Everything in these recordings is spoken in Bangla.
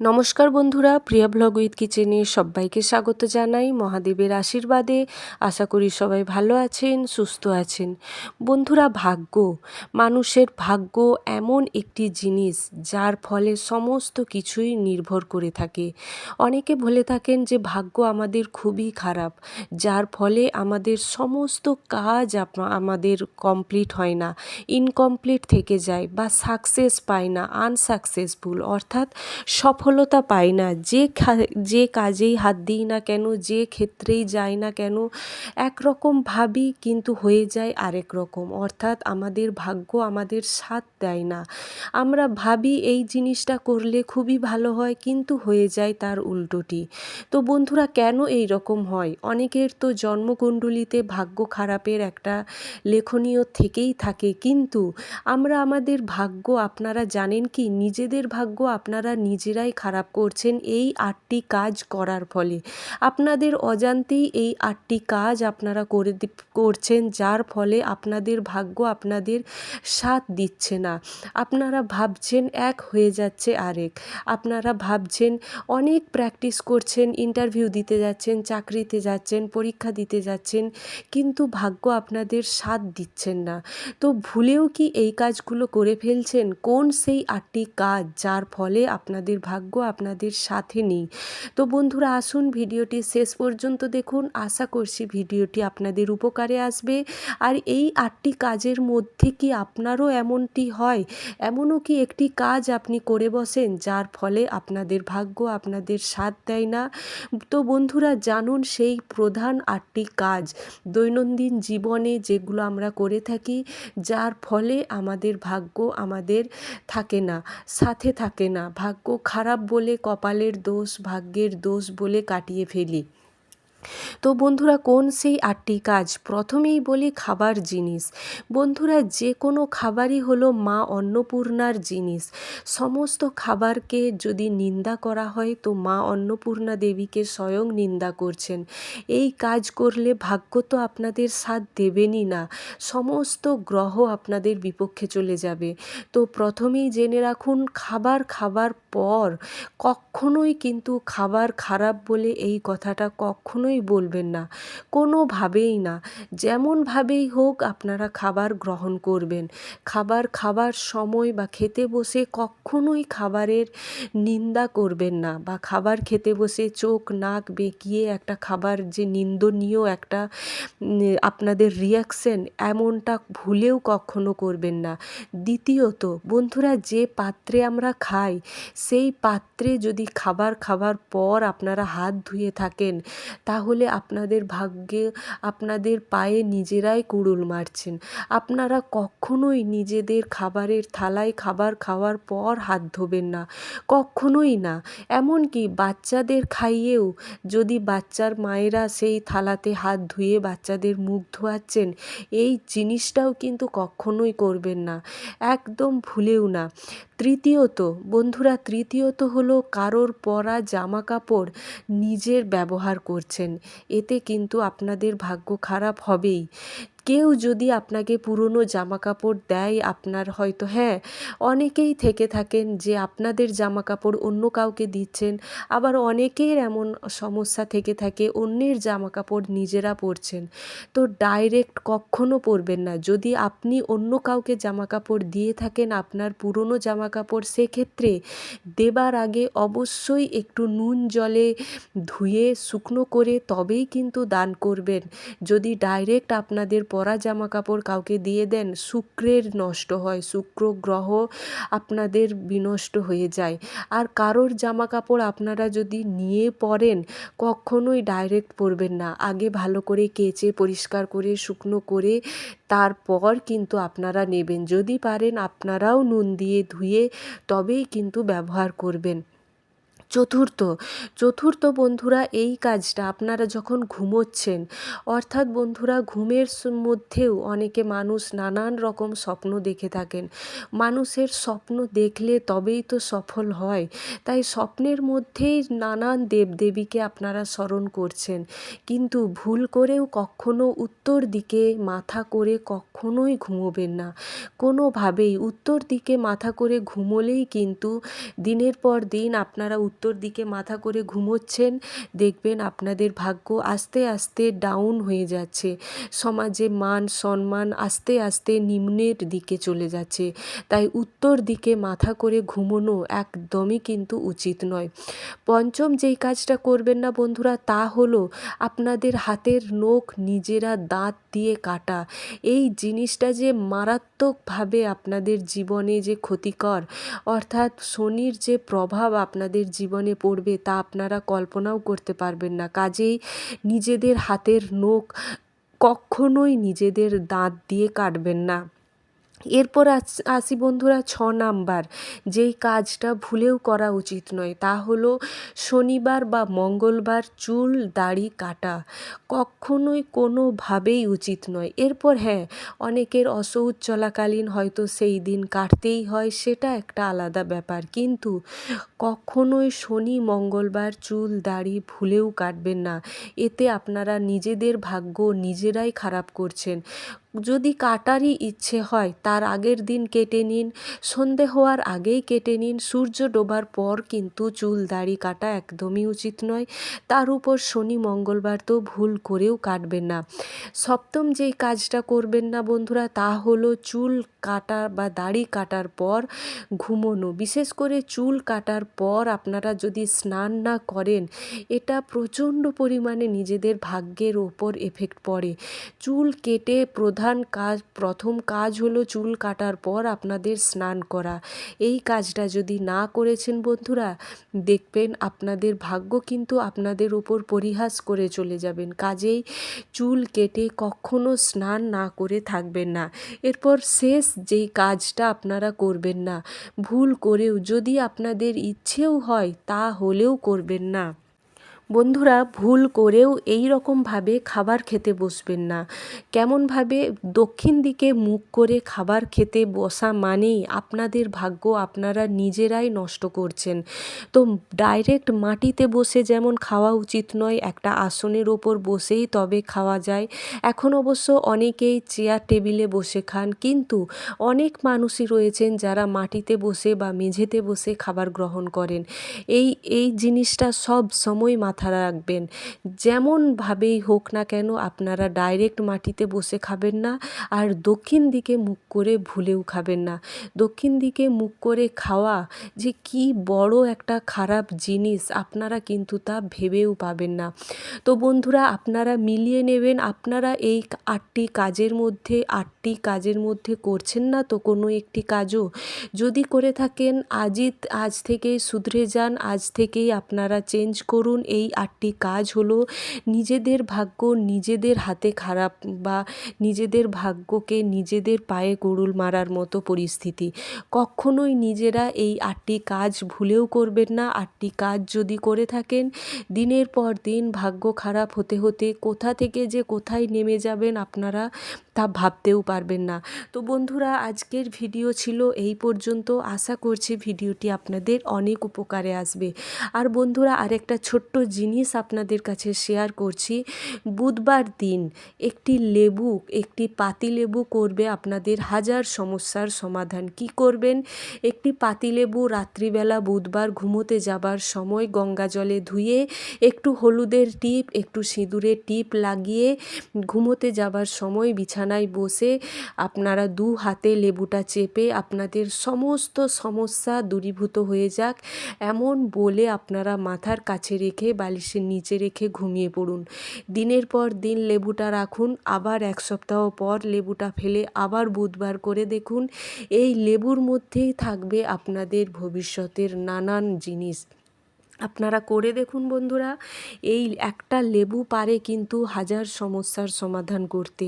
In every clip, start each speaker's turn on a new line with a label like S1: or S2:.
S1: নমস্কার বন্ধুরা, প্রিয়া ব্লগ উইথ কিচেনে সবাইকে স্বাগত জানাই। মহাদেবের আশীর্বাদে আশা করি সবাই ভালো আছেন, সুস্থ আছেন। বন্ধুরা, ভাগ্য। মানুষের ভাগ্য এমন একটি জিনিস যার ফলে সমস্ত কিছুই নির্ভর করে থাকে। অনেকে বলে থাকেন যে, ভাগ্য আমাদের খুবই খারাপ, যার ফলে আমাদের সমস্ত কাজ আমাদের কমপ্লিট হয় না ইনকমপ্লিট থেকে যায় বা সাকসেস পায় না আনসাকসেসফুল অর্থাৎ সফল সফলতা পাই না। যে যে কাজেই হাত দিই না কেন, যে ক্ষেত্রেই যাই না কেন, একরকম ভাবি কিন্তু হয়ে যায় আরেক রকম। অর্থাৎ আমাদের ভাগ্য আমাদের সাথ দেয় না। আমরা ভাবি এই জিনিসটা করলে খুবই ভালো হয়, কিন্তু হয়ে যায় তার উল্টোটি। তো বন্ধুরা, কেন এই রকম হয়? অনেকের তো জন্মকুণ্ডলিতে ভাগ্য খারাপের একটা লেখনীয় থেকেই থাকে, কিন্তু আমরা আমাদের ভাগ্য আপনারা জানেন কি? নিজেদের ভাগ্য আপনারা নিজেরাই খারাপ করছেন এই আটটি কাজ করার ফলে। আপনাদের অজান্তেই এই আটটি কাজ আপনারা করে করছেন, যার ফলে আপনাদের ভাগ্য আপনাদের সাথ দিচ্ছে না। আপনারা ভাবছেন এক হয়ে যাচ্ছে আরেক। আপনারা ভাবছেন অনেক প্র্যাকটিস করছেন ইন্টারভিউ দিতে যাচ্ছেন, চাকরিতে যাচ্ছেন, পরীক্ষা দিতে যাচ্ছেন, কিন্তু ভাগ্য আপনাদের সাথ দিচ্ছেন না। তো ভুলেও কি এই কাজগুলো করে ফেলছেন? কোন সেই আটটি কাজ যার ফলে আপনাদের ভাগ্য ভাগ্য আপনাদের সাথে নেই। তো বন্ধুরা, আসুন ভিডিওটি শেষ পর্যন্ত দেখুন। আশা করছি ভিডিওটি আপনাদের উপকারে আসবে। আর এই আটটি কাজের মধ্যে কি আপনারও এমনটি হয়? এমনও কি একটি কাজ আপনি করে বসেন যার ফলে আপনাদের ভাগ্য আপনাদের সাথ দেয় না? তো বন্ধুরা, জানুন সেই প্রধান আটটি কাজ। দৈনন্দিন জীবনে যেগুলো আমরা করে থাকি, যার ফলে আমাদের ভাগ্য আমাদের থাকে না, সাথে থাকে না। ভাগ্য খারাপ খারাপ বলে, কপালের দোষ, ভাগ্যের দোষ বলে কাটিয়ে ফেলি। তো বন্ধুরা, কোন সেই আটটি কাজ? প্রথমেই বলি খাবার জিনিস। বন্ধুরা, যে কোনো খাবারই হলো মা অন্নপূর্ণার জিনিস। সমস্ত খাবারকে যদি নিন্দা করা হয়, তো মা অন্নপূর্ণা দেবীকে স্বয়ং নিন্দা করছেন। এই কাজ করলে ভাগ্য তো আপনাদের সাথ দেবেনই না। সমস্ত গ্রহ আপনাদের বিপক্ষে চলে যাবে। তো প্রথমেই জেনে রাখুন, খাবার খাবার পর কখনোই কিন্তু খাবার খারাপ বলে এই কথাটা কখনোই বলবেন না। কোনোভাবেই না। যেমনভাবেই হোক আপনারা খাবার গ্রহণ করবেন। খাবার খাবার সময় বা খেতে বসে কখনোই খাবারের নিন্দা করবেন না বা খাবার খেতে বসে চোখ নাক বেঁকিয়ে একটা খাবার যে নিন্দনীয় একটা আপনাদের রিয়াকশন এমনটা ভুলেও কখনো করবেন না। দ্বিতীয়ত, বন্ধুরা যে পাত্রে আমরা খাই সেই পাত্রে যদি খাবার খাবার পর আপনারা হাত ধুয়ে থাকেন, তাহলে আপনাদের ভাগ্যে, আপনাদের পায়ে নিজেরাই কুড়ুল মারছেন। আপনারা কখনোই নিজেদের খাবারের থালায় খাবার খাওয়ার পর হাত ধোবেন না। কখনোই না। এমনকি বাচ্চাদের খাইয়েও যদি বাচ্চার মায়েরা সেই থালাতে হাত ধুয়ে বাচ্চাদের মুখ ধোয়াচ্ছেন, এই জিনিসটাও কিন্তু কখনোই করবেন না। একদম ভুলেও না। তৃতীয়ত, বন্ধুরা তৃতীয়ত হলো কারোর পরা জামা কাপড় নিজের ব্যবহার করছেন। এতে কিন্তু আপনাদের ভাগ্য খারাপ হবেই। কেউ যদি আপনাকে পুরনো জামা কাপড় দেয় আপনার হয়তো হ্যাঁ অনেকেই থেকে থাকেন যে আপনাদের জামা কাপড় অন্য কাউকে দিচ্ছেন, আবার অনেকের এমন সমস্যা থেকে থাকে অন্যের জামা কাপড় নিজেরা পরছেন। তো ডাইরেক্ট কখনো পরবেন না। যদি আপনি অন্য কাউকে জামা কাপড় দিয়ে থাকেন আপনার পুরনো জামা কাপড় সেক্ষেত্রে দেবার আগে অবশ্যই একটু নুন জলে ধুয়ে শুকনো করে তবেই কিন্তু দান করবেন। যদি ডাইরেক্ট আপনাদের পরা জামা কাপড় কাউকে দিয়ে দেন, শুক্রের নষ্ট হয়, শুক্র গ্রহ আপনাদের বিনষ্ট হয়ে যায়। আর কারোর জামা কাপড় আপনারা যদি নিয়ে পরেন, কখনোই ডাইরেক্ট পরবেন না। আগে ভালো করে কেচে, পরিষ্কার করে, শুকনো করে তারপর কিন্তু আপনারা নেবেন। যদি পারেন, আপনারাও নুন দিয়ে ধুয়ে তবেই কিন্তু ব্যবহার করবেন। চতুর্থ চতুর্থ বন্ধুরা এই কাজটা আপনারা যখন ঘুমোচ্ছেন, অর্থাৎ বন্ধুরা ঘুমের মধ্যেও অনেকে মানুষ নানান রকম স্বপ্ন দেখে থাকেন। মানুষের স্বপ্ন দেখলে তবেই তো সফল হয়। তাই স্বপ্নের মধ্যেই নানান দেবদেবীকে আপনারা স্মরণ করছেন। কিন্তু ভুল করেও কখনো উত্তর দিকে মাথা করে কখনোই ঘুমোবেন না। কোনোভাবেই উত্তর দিকে মাথা করে ঘুমোলেই কিন্তু দিনের পর দিন আপনারা উত্তর দিকে মাথা করে ঘুমোচ্ছেন। দেখবেন আপনাদের ভাগ্য আস্তে আস্তে ডাউন হয়ে যাচ্ছে। সমাজে মান সম্মান আস্তে আস্তে নিম্নের দিকে চলে যাচ্ছে। তাই উত্তর দিকে মাথা করে ঘুমোনো একদমই কিন্তু উচিত নয়। পঞ্চম যেই কাজটা করবেন না বন্ধুরা, তা হলো আপনাদের হাতের নখ নিজেরা দাঁত দিয়ে কাটা। এই জিনিসটা যে মারাত্মকভাবে আপনাদের জীবনে যে ক্ষতিকর, অর্থাৎ শনির যে প্রভাব আপনাদের জীবনে পড়বে তা আপনারা কল্পনাও করতে পারবেন না। কাজেই নিজেদের হাতের নখ কখনোই নিজেদের দাঁত দিয়ে কাটবেন না। এরপর আসি বন্ধুরা ছ নাম্বার। যেই কাজটা ভুলেও করা উচিত নয়, তা হলো শনিবার বা মঙ্গলবার চুল, দাড়ি কাটা। কখনোই কোনোভাবেই উচিত নয়। এরপর হ্যাঁ অনেকের অসৌচ চলাকালীন হয়তো সেই দিন কাটতেই হয়, সেটা একটা আলাদা ব্যাপার। কিন্তু কখনোই শনি, মঙ্গলবার চুল, দাড়ি ভুলেও কাটবেন না। এতে আপনারা নিজেদের ভাগ্য নিজেরাই খারাপ করছেন। যদি কাটারই ইচ্ছে হয়, তার আগের দিন কেটে নিন। সন্ধে হওয়ার আগেই কেটে নিন। সূর্য ডোবার পর কিন্তু চুল দাড়ি কাটা একদমই উচিত নয়। তার উপর শনি মঙ্গলবার তো ভুল করেও কাটবেন না। সপ্তম যেই কাজটা করবেন না বন্ধুরা, তা হলো চুল কাটা বা দাড়ি কাটার পর ঘুমোনো। বিশেষ করে চুল কাটার পর আপনারা যদি স্নান না করেন, এটা প্রচণ্ড পরিমাণে নিজেদের ভাগ্যের ওপর এফেক্ট পড়ে। চুল কেটে প্রধান কাজ, প্রথম কাজ হলো চুল কাটার পর আপনাদের স্নান করা। এই কাজটা যদি না করেছেন বন্ধুরা, দেখবেন আপনাদের ভাগ্য কিন্তু আপনাদের উপর পরিহাস করে চলে যাবেন। কাজেই চুল কেটে কখনো স্নান না করে থাকবেন না। এরপর শেষ যেই কাজটা আপনারা করবেন না, ভুল করেও যদি আপনাদের ইচ্ছেও হয় তা হলেও করবেন না। বন্ধুরা, ভুল করেও এই রকমভাবে খাবার খেতে বসবেন না। কেমনভাবে দক্ষিণ দিকে মুখ করে খাবার খেতে বসা মানেই আপনাদের ভাগ্য আপনারা নিজেরাই নষ্ট করছেন। তো ডাইরেক্ট মাটিতে বসে যেমন খাওয়া উচিত নয়, একটা আসনের ওপর বসেই তবে খাওয়া যায়। এখন অবশ্য অনেকেই চেয়ার টেবিলে বসে খান, কিন্তু অনেক মানুষই রয়েছেন যারা মাটিতে বসে বা মেঝেতে বসে খাবার গ্রহণ করেন। এই এই জিনিসটা সব সময় মাথা মাথা রাখবেন। যেমনভাবেই হোক না কেন আপনারা ডাইরেক্ট মাটিতে বসে খাবেন না আর দক্ষিণ দিকে মুখ করে ভুলেও খাবেন না। দক্ষিণ দিকে মুখ করে খাওয়া যে কি বড় একটা খারাপ জিনিস, আপনারা কিন্তু তা ভেবেও পাবেন না। তো বন্ধুরা, আপনারা মিলিয়ে নেবেন, আপনারা এই আটটি কাজের মধ্যে, আটটি কাজের মধ্যে করছেন না তো কোনো একটি কাজও। যদি করে থাকেন আজই আজ থেকেই শুধরে যান, আজ থেকেই আপনারা চেঞ্জ করুন, এই আটটি কাজ হলো নিজেদের ভাগ্য নিজেদের হাতে খারাপ বা নিজেদের ভাগ্যকে নিজেদের পায়ে গরুল মারার মতো পরিস্থিতি। কখনোই নিজেরা এই আটটি কাজ ভুলেও করবেন না। আটটি কাজ যদি করে থাকেন, দিনের পর দিন ভাগ্য খারাপ হতে হতে কোথা থেকে যে কোথায় নেমে যাবেন আপনারা তা ভাবতেও পারবেন না। তো বন্ধুরা, আজকের ভিডিও ছিল এই পর্যন্ত। আশা করছি ভিডিওটি আপনাদের অনেক উপকারে আসবে। আর বন্ধুরা, আরেকটা ছোট্ট জিনিস আপনাদের কাছে শেয়ার করছি। বুধবার দিন একটি লেবু, একটি পাতিলেবু করবে আপনাদের হাজার সমস্যার সমাধান। কি করবেন? একটি পাতিলেবু রাত্রিবেলা বুধবার ঘুমোতে যাবার সময় গঙ্গা জলে ধুয়ে একটু হলুদের টিপ, একটু সিঁদুরের টিপ লাগিয়ে ঘুমোতে যাবার সময় বিছানায় বসে আপনারা দু হাতে লেবুটা চেপে আপনাদের সমস্ত সমস্যা দূরীভূত হয়ে যাক। এমন বলে আপনারা মাথার কাছে রেখে বালিশের নিচে রেখে ঘুমিয়ে পড়ুন। দিনের পর দিন লেবুটা রাখুন, আবার এক সপ্তাহ পর লেবুটা ফেলে আবার বুধবার করে দেখুন। এই লেবুর মধ্যেই থাকবে আপনাদের ভবিষ্যতের নানান জিনিস। আপনারা করে দেখুন বন্ধুরা, এই একটা লেবু পারে কিন্তু হাজার সমস্যার সমাধান করতে।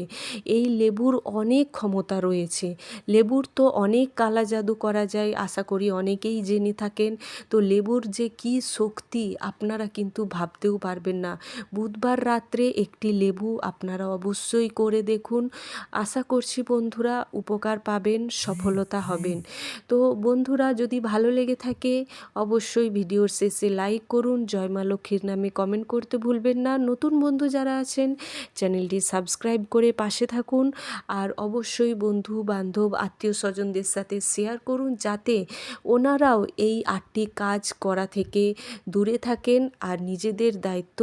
S1: এই লেবুর অনেক ক্ষমতা রয়েছে। লেবুর তো অনেক কালা জাদু করা যায়, আশা করি অনেকেই জেনে থাকেন। তো লেবুর যে কি শক্তি আপনারা কিন্তু ভাবতেও পারবেন না। বুধবার রাত্রে একটি লেবু আপনারা অবশ্যই করে দেখুন। আশা করছি বন্ধুরা উপকার পাবেন, সফলতা হবেন। তো বন্ধুরা, যদি ভালো লেগে থাকে, অবশ্যই ভিডিওর শেষে লাইক করুন, জয় মা লক্ষ্মীর নামে কমেন্ট করতে ভুলবেন না। নতুন বন্ধু যারা আছেন চ্যানেলটি সাবস্ক্রাইব করে পাশে থাকুন। আর অবশ্যই বন্ধু, বান্ধব, আত্মীয় স্বজনদের সাথে শেয়ার করুন, যাতে ওনারাও এই আটটি কাজ করা থেকে দূরে থাকেন আর নিজেদের দায়িত্ব